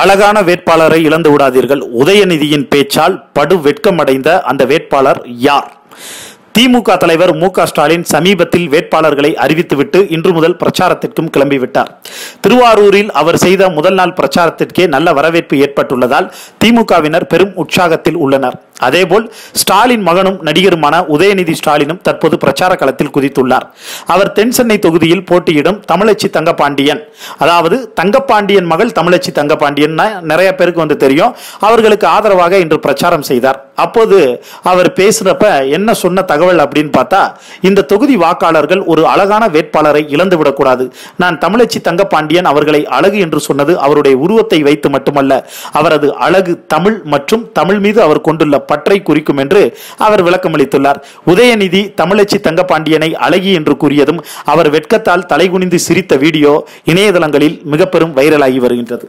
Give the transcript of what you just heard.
அழகான வேட்பாளரை இழந்து விடாதீர்கள். உதயநிதியின் பேச்சால் படு வெட்கமடைந்த அந்த வேட்பாளர் யார்? திமுக தலைவர் மு க ஸ்டாலின் சமீபத்தில் வேட்பாளர்களை அறிவித்துவிட்டு இன்று முதல் பிரச்சாரத்திற்கும் கிளம்பிவிட்டார். திருவாரூரில் அவர் செய்த முதல் நாள் பிரச்சாரத்திற்கே நல்ல வரவேற்பு ஏற்பட்டுள்ளதால் திமுகவினர் பெரும் உற்சாகத்தில் உள்ளனர். அதேபோல் ஸ்டாலின் மகனும் நடிகருமான உதயநிதி ஸ்டாலினும் தற்போது பிரச்சார களத்தில் குதித்துள்ளார். அவர் தென் சென்னை தொகுதியில் போட்டியிடும் தமிழச்சி தங்கபாண்டியன் அதாவது தங்கப்பாண்டியன் மகள் தமிழச்சி தங்கபாண்டியன் நிறைய பேருக்கு வந்து தெரியும். அவர்களுக்கு ஆதரவாக இன்று பிரச்சாரம் செய்தார். அப்போது அவர் பேசுறப்ப என்ன சொன்ன தகவல் அப்படின்னு பார்த்தா இந்த தொகுதி வாக்காளர்கள் ஒரு அழகான வேட்பாளரை இழந்து விடக்கூடாது. நான் தமிழச்சி தங்கப்பாண்டியன் அவர்களை அழகு என்று சொன்னது அவருடைய உருவத்தை வைத்து மட்டுமல்ல அவரது அழகு தமிழ் மற்றும் தமிழ் மீது அவர் கொண்டுள்ள பற்றை குறிக்கும் என்று அவர் விளக்கமளித்துள்ளார். உதயநிதி தமிழச்சி தங்கப்பாண்டியனை அழகி என்று கூறியதும் அவர் வெட்கத்தால் தலைகுனிந்து சிரித்த வீடியோ இணையதளங்களில் மிக பெரும் வைரலாகி வருகின்றது.